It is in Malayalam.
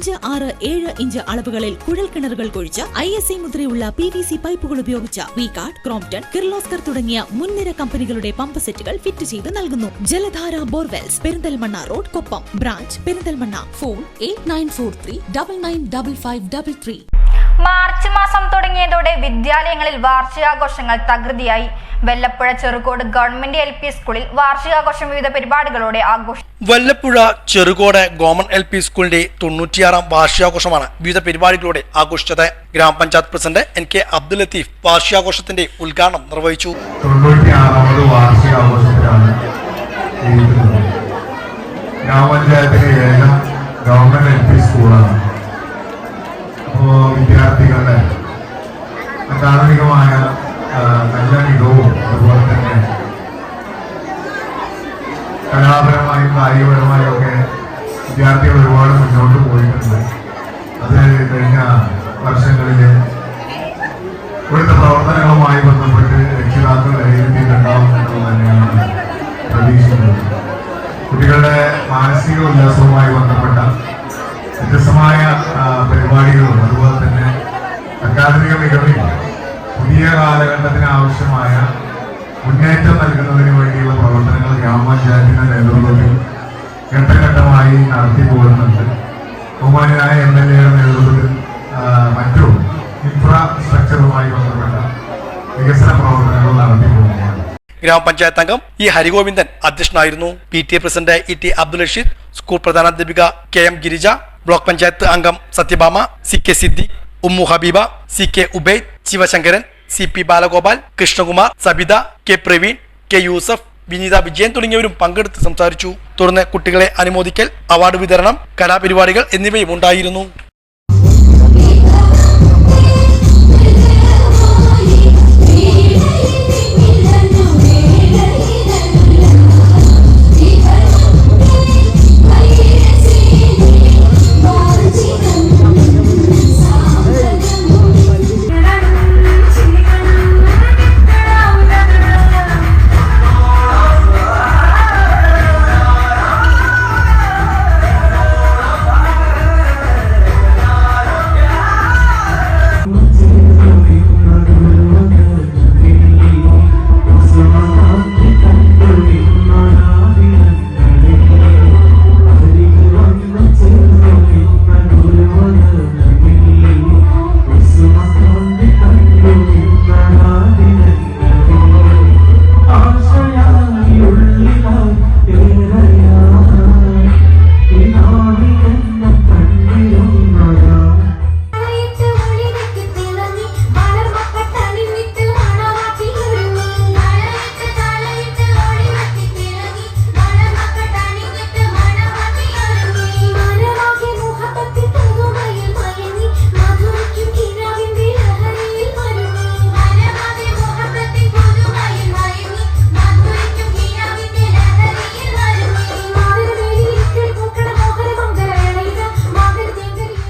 അഞ്ച് ആറ് ഏഴ് ഇഞ്ച് അളവുകളിൽ കുഴൽ കിണറുകൾ കുഴിച്ച് ഐ എസ് ഐ മുദ്രയുള്ള പി വി സി പൈപ്പുകൾ ഉപയോഗിച്ച വി കാർഡ് ക്രോംപ്ടൺ കിർലോസ്കർ തുടങ്ങിയ മുൻനിര കമ്പനികളുടെ പമ്പ് സെറ്റുകൾ ഫിറ്റ് ചെയ്ത് നൽകുന്നു. Jaladhara borewells Perinthalmanna road Koppam branch Perinthalmanna phone eight nine four three double nine double five double three. March മാസം തുടങ്ങിയതോടെ വിദ്യാലയങ്ങളിൽ വാർഷികാഘോഷങ്ങൾ തകൃതിയായി. Vallappuzha Cherukode government L P സ്കൂളിൽ വാർഷികാഘോഷം വിവിധ പരിപാടികളോടെ ആഘോഷം Vallappuzha Cherukode government L P സ്കൂളിന്റെ തൊണ്ണൂറ്റിയാറാം വാർഷികാഘോഷമാണ് വിവിധ പരിപാടികളോടെ ആഘോഷിച്ചത്. ഗ്രാമപഞ്ചായത്ത് president N K Abdul Latheef വാർഷികാഘോഷത്തിന്റെ ഉദ്ഘാടനം നിർവഹിച്ചു. ഗ്രാമപഞ്ചായത്തിലെ ഏക ഗവൺമെന്റ് എൽ പി സ്കൂളാണ്. കലാപരമായും കായികപരമായും ഒക്കെ വിദ്യാർത്ഥികൾ ഒരുപാട് മുന്നോട്ട് പോയിട്ടുണ്ട്. അത് കഴിഞ്ഞ വർഷങ്ങളിൽ ഇവിടുത്തെ പ്രവർത്തനങ്ങളുമായി ബന്ധപ്പെട്ട് രക്ഷിതാക്കൾ വിലയിരുത്തിയിട്ടുണ്ടാവും തന്നെയാണ് പ്രതീക്ഷിക്കുന്നത്. കുട്ടികളുടെ മാനസിക ഉല്ലാസവുമായി ബന്ധപ്പെട്ട വ്യത്യസ്തമായ പരിപാടികളും അതുപോലെ തന്നെ അക്കാദമിക മികവിൽ പുതിയ കാലഘട്ടത്തിന് ആവശ്യമായ മുന്നേറ്റം നൽകുന്നതിന് വേണ്ടിയുള്ള പ്രവർത്തനങ്ങൾ ഗ്രാമപഞ്ചായത്തിന്റെ നേതൃത്വത്തിൽ ഘട്ടഘട്ടമായി നടത്തി പോകുന്നുണ്ട്. ബഹുമാനായ എം എൽ എയുടെ നേതൃത്വത്തിൽ മറ്റു ഇൻഫ്രാസ്ട്രക്ചറുമായി ബന്ധപ്പെട്ട വികസന പ്രവർത്തനങ്ങൾ നടത്തി പോകുകയാണ് ഗ്രാമപഞ്ചായത്ത് അംഗം ഇ ഹരിഗോവിന്ദൻ അധ്യക്ഷനായിരുന്നു. P T A president E T Abdul Rasheed school പ്രധാനാധ്യാപിക K M Girija block panchayat അംഗം Sathyabhama C K Siddique Ummu Habeeba C K Ubaid Sivasankaran C P Balagopal Krishnakumar Sabitha K Praveen K Yusuf Vineetha Vijayan തുടങ്ങിയവരും പങ്കെടുത്ത് സംസാരിച്ചു. തുടർന്ന് കുട്ടികളെ അനുമോദിക്കൽ അവാർഡ് വിതരണം കലാപരിപാടികൾ എന്നിവയും ഉണ്ടായിരുന്നു.